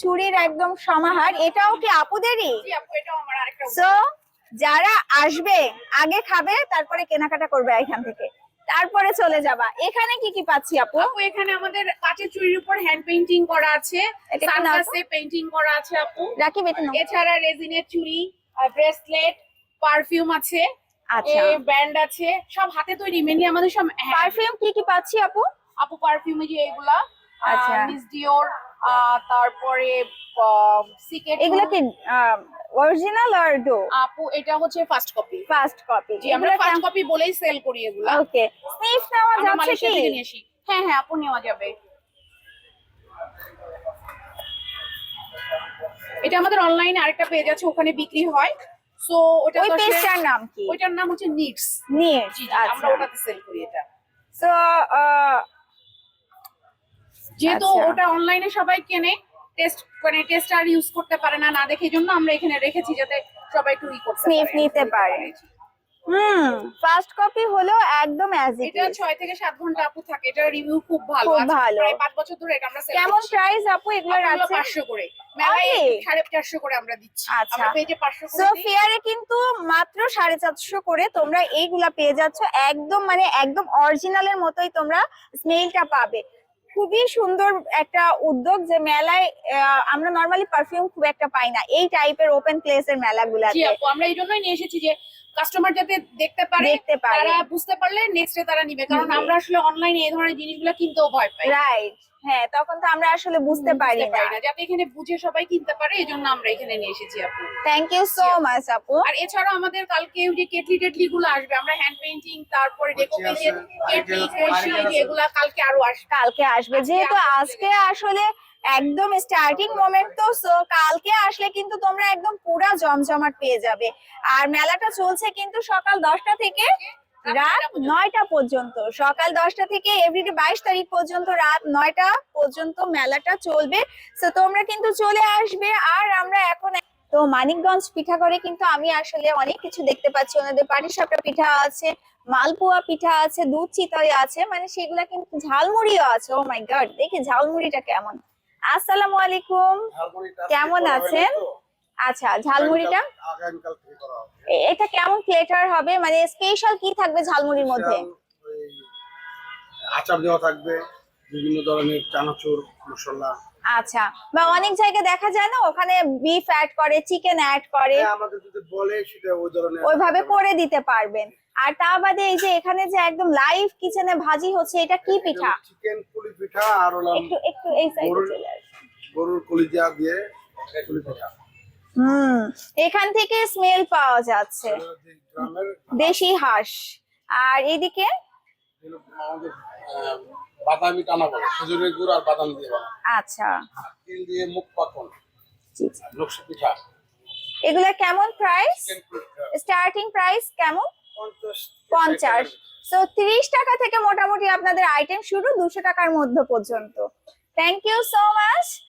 চুড়ির একদম সমাহার এটাও কি আপুদেরই? সো যারা আসবে আগে খাবে তারপরে কেনাকাটা করবে এখান থেকে। তারপরে চলে যাবা। এখানে কি কি পাচ্ছি আপু? এখানে আমাদের কাঁচের চুড়ির উপর হ্যান্ড পেইন্টিং করা আছে। সানগ্লাসে পেইন্টিং করা আছে আপু। রাখি বেটে নাও। এছাড়া রেজিনের চুড়ি ব্রেসলেট পারফিউম আছে। আচ্ছা। ব্র্যান্ড আছে। সব হাতে তৈরি মেনলি আমাদের সব পারফিউম কি কি পাচ্ছি আপু? আপু পারফিউমে যে এগুলা আচ্ছা। মিস ডিওর তারপরে সিকেট এগুলো কি অরিজিনাল আর ডো আপু এটা হচ্ছে ফার্স্ট কপি ফার্স্ট কপি জি আমরা ফার্স্ট কপি বলেই সেল করি এগুলা। ওকে স্নিফ নেওয়া যাচ্ছে কি? হ্যাঁ হ্যাঁ আপু নেওয়া যাবে। এটা আমাদের অনলাইনে আরেকটা পেজ আছে ওখানে বিক্রি হয়। সো ওটা ওই পেজটার নাম কি? ওইটার নাম হচ্ছে জি জি, আমরা আচ্ছা। ওটাতে সেল করি এটা। সো যেহেতু আচ্ছা। ওটা অনলাইনে সবাই কেনে টেস্ট মানে টেস্ট আর ইউজ করতে পারে না না দেখে জন্য আমরা এখানে রেখেছি যাতে সবাই একটু ই করতে পারে, নিতে নিতে পারে। হুম। ফার্স্ট কপি হলো একদম অ্যাজ ইট এটা ছয় থেকে সাত ঘণ্টা আপু থাকে এটা রিভিউ খুব ভালো। খুব ভালো। প্রায় পাঁচ বছর ধরে এটা আমরা সেল কেমন প্রাইস আপু এগুলোর আছে? পাঁচশো করে। মেলায় আরে! সাড়ে চারশো করে আমরা দিচ্ছি। আচ্ছা। আমরা পেজে পাঁচশো করে সো ফেয়ারে কিন্তু মাত্র সাড়ে চারশো করে তোমরা এইগুলা পেয়ে যাচ্ছ। একদম মানে একদম অরিজিনালের মতোই তোমরা স্মেলটা পাবে। খুবই সুন্দর একটা উদ্যোগ যে মেলায় আমরা নর্মালি পারফিউম খুব একটা পাই না। এই টাইপের ওপেন প্লেস এর মেলা গুলা আমরা এই জন্যই নিয়ে এসেছি যে কাস্টমার যাতে দেখতে পারে তারা বুঝতে পারলে নেক্সটে তারা নিবে। কারণ আমরা আসলে অনলাইনে এই ধরনের জিনিসগুলো কিনতেও ভয় পাই। রাইট হ্যাঁ তখন তো আমরা আসলে বুঝতে পারি না। যাতে এখানে বুঝে সবাই কিনতে পারে এই জন্য আমরা এখানে নিয়ে এসেছি আপু। থ্যাংক ইউ সো মাচ আপু। আর এছাড়াও আমাদের কালকে ওই যে কেটলি টেটলি গুলো আসবে আমরা হ্যান্ড পেইন্টিং তারপরে ডেকো কেটলি। এগুলা কালকে আরও আসবে। কালকে আসবে। যেহেতু আজকে আসলে একদম স্টার্টিং মোমেন্ট তো সো কালকে আসলে কিন্তু তোমরা একদম পুরা জমজমাট পেয়ে যাবে। আর মেলাটা চলছে কিন্তু সকাল দশটা থেকে রাত নয়টা পর্যন্ত। সকাল দশটা থেকে এভরিডে বাইশ তারিখ পর্যন্ত রাত নয়টা পর্যন্ত মেলাটা চলবে। তো তোমরা কিন্তু চলে আসবে। আর আমরা এখন তো মানিকগঞ্জ পিঠা করে কিন্তু আমি আসলে অনেক কিছু দেখতে পাচ্ছি। ওনাদের পাটিসাপটা পিঠা আছে, মালপোয়া পিঠা আছে, দুধ চিতই আছে মানে সেগুলা কিন্তু ঝালমুড়িও আছে। ও মাই গড দেখি ঝালমুড়িটা কেমন। আসসালামু আলাইকুম। কেমন আছেন? আচ্ছা ঝালমুড়িটা? এটা কেমন প্লেটার হবে? মানে স্পেশাল কি থাকবে ঝালমুড়ির মধ্যে? আচার দেওয়া থাকবে বিভিন্ন ধরনের চানাচুর মশলা। আচ্ছা বা অনেক জায়গায় দেখা যায় না ওখানে বিফ অ্যাড করে চিকেন অ্যাড করে। হ্যাঁ, আমাদের যদি বলে সেটা ওই ধরনের ওইভাবে করে দিতে পারবেন। আর তা বাদে এই যে এখানে যে একদম লাইভ কিচেনে ভাজি হচ্ছে এটা কি পিঠা? চিকেন পুলি পিঠা আর একটু একটু এই সাইডে চলে। গরুর কলিজা দিয়ে হুম এখান থেকে স্মেল পাওয়া যাচ্ছে। দেশি হাঁস। আর এদিকে? বাদামি টানা বলে খেজুরের গুড় আর বাদাম দিয়ে আচ্ছা। তিল দিয়ে মুখ পাকন জি। পিঠা। এগুলা কেমন প্রাইস স্টার্টিং প্রাইস কেমন? পঞ্চাশ তো তিরিশ টাকা থেকে মোটামুটি আপনাদের আইটেম শুরু দুশো টাকার মধ্যে পর্যন্ত। Thank you so much